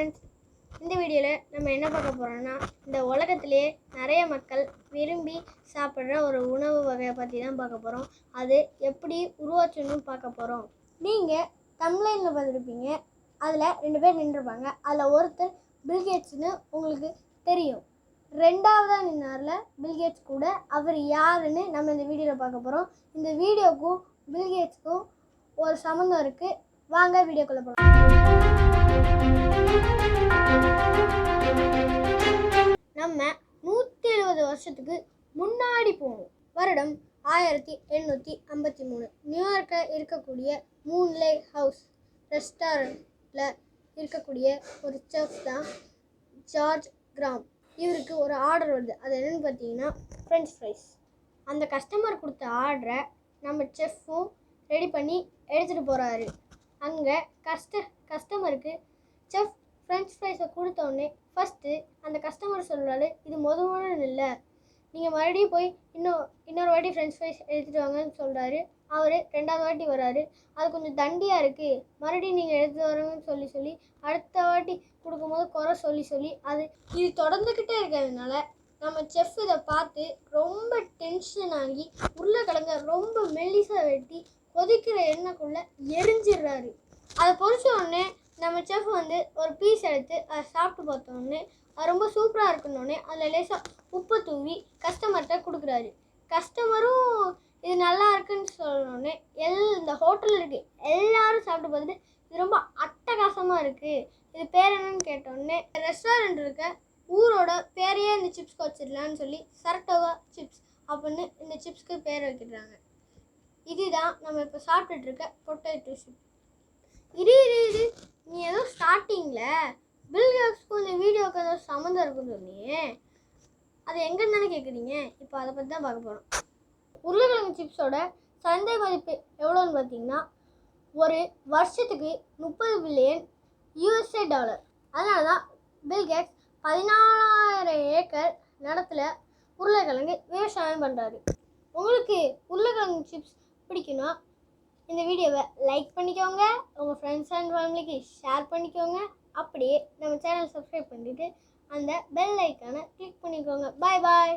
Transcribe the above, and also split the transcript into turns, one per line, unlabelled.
Friends இந்த வீடியோவில் நம்ம என்ன பார்க்க போகிறோம்னா இந்த உலகத்திலே நிறைய மக்கள் விரும்பி சாப்பிட்ற ஒரு உணவு வகையை பற்றி தான் பார்க்க போகிறோம் அது எப்படி உருவாச்சுன்னு பார்க்க போகிறோம் நீங்கள் தமிழ்லைனில் பார்த்துருப்பீங்க. அதில் ரெண்டு பேர் நின்றுருப்பாங்க அதில் ஒருத்தர் பில்கேட்ஸ்னு உங்களுக்கு தெரியும். ரெண்டாவதாக நின்னார்ல பில்கேட்ஸ் கூட. அவர் யாருன்னு நம்ம இந்த வீடியோவில் பார்க்க போகிறோம் இந்த வீடியோக்கும் பில்கேட்ஸ்க்கும் ஒரு சம்மந்தம் இருக்குது வாங்க வீடியோக்குள்ளே போகலாம் நூற்றி எழுபது வருஷத்துக்கு முன்னாடி போகணும் வருடம் ஆயிரத்தி எண்ணூற்றி ஐம்பத்தி மூணு. நியூயார்க்கில் இருக்கக்கூடிய மூன்லே ஹவுஸ் ரெஸ்டாரண்ட்டில் இருக்கக்கூடிய ஒரு செஃப் தான் ஜார்ஜ் கிராம். இவருக்கு ஒரு ஆர்டர் வருது. அது என்னென்னு பார்த்தீங்கன்னா ஃப்ரெஞ்ச் ஃப்ரைஸ் அந்த கஸ்டமர் கொடுத்த ஆர்டரை நம்ம செஃப்பும் ரெடி பண்ணி எடுத்துகிட்டு போகிறாரு அங்கே கஸ்ட கஸ்டமருக்கு செஃப் ஃப்ரெஞ்ச் ஃப்ரைஸை கொடுத்த உடனே ஃபஸ்ட்டு அந்த கஸ்டமர் சொல்கிறாரு இது மொதமான இல்லை. நீங்கள் மறுபடியும் போய் இன்னும் இன்னொரு வாட்டி ஃப்ரெஞ்ச் ஃப்ரைஸ் எடுத்துகிட்டு வாங்கன்னு சொல்கிறாரு அவர் ரெண்டாவது வாட்டி வராரு. அது கொஞ்சம் தண்டியாக இருக்குது மறுபடியும் நீங்கள் எடுத்து வரணும்னு சொல்லி சொல்லி அடுத்த வாட்டி கொடுக்கும்போது குறை சொல்லி சொல்லி அது இது தொடர்ந்துக்கிட்டே இருக்கிறதுனால நம்ம செஃப் இதை பார்த்து ரொம்ப டென்ஷன் ஆகி உருளைக்கிழங்க ரொம்ப மெல்லிசாக வெட்டி கொதிக்கிற எண்ணெய்க்குள்ளே எரிஞ்சிடுறாரு. அதை பொறிச்ச உடனே நம்ம செஃப் வந்து ஒரு பீஸ் எடுத்து அதை சாப்பிட்டு பார்த்தோன்னே அது ரொம்ப சூப்பராக இருக்கணுன்னே அதில் லேசாக உப்பு தூவி கஸ்டமர்கிட்ட கொடுக்குறாரு. கஸ்டமரும் இது நல்லா இருக்குன்னு சொல்லணுன்னே எல் இந்த ஹோட்டலில் இருக்குது எல்லாரும் சாப்பிட்டு பார்த்துட்டு இது ரொம்ப அட்டகாசமாக இருக்குது இது பேர் என்னன்னு கேட்டோடனே ரெஸ்டாரண்ட் இருக்க ஊரோட பேரையே இந்த சிப்ஸ்க்கு வச்சிடலான்னு சொல்லி சரட்டோவா சிப்ஸ் அப்படின்னு இந்த சிப்ஸ்க்கு பேர் வைக்கிறாங்க. இதுதான் நம்ம இப்போ சாப்பிட்டுட்டு இருக்க பொட்டேட்டோ சிப்ஸ் இரு இரு இரு. நீ ஏதோ ஸ்டார்டிங்கில் பில் கேட்ஸ்க்கும் இந்த வீடியோவுக்கு ஏதோ சம்மந்தம் இருக்குன்னு சொன்னியே. அது எங்கன்னு தானே கேட்குறீங்க இப்போ அதை பற்றி தான் பார்க்க போகிறோம் உருளைக்கிழங்கு சிப்ஸோட சந்தை மதிப்பு எவ்வளோன்னு பார்த்தீங்கன்னா ஒரு வருஷத்துக்கு முப்பது பில்லியன் யூஎஸ்ஏ டாலர் அதனால தான் பில்கேட்ஸ் பதினாலாயிரம் ஏக்கர் நிலத்துல உருளைக்கிழங்கு விவசாயம் பண்ணுறாரு உங்களுக்கு உருளைக்கிழங்கு சிப்ஸ் பிடிக்குன்னா இந்த வீடியோவை லைக் பண்ணிக்கோங்க உங்கள் ஃப்ரெண்ட்ஸ் அண்ட் ஃபேமிலிக்கு ஷேர் பண்ணிக்கோங்க. அப்படியே நம்ம சேனல் சப்ஸ்கிரைப் பண்ணிவிட்டு அந்த பெல் ஐக்கானை கிளிக் பண்ணிக்கோங்க. பாய் பாய்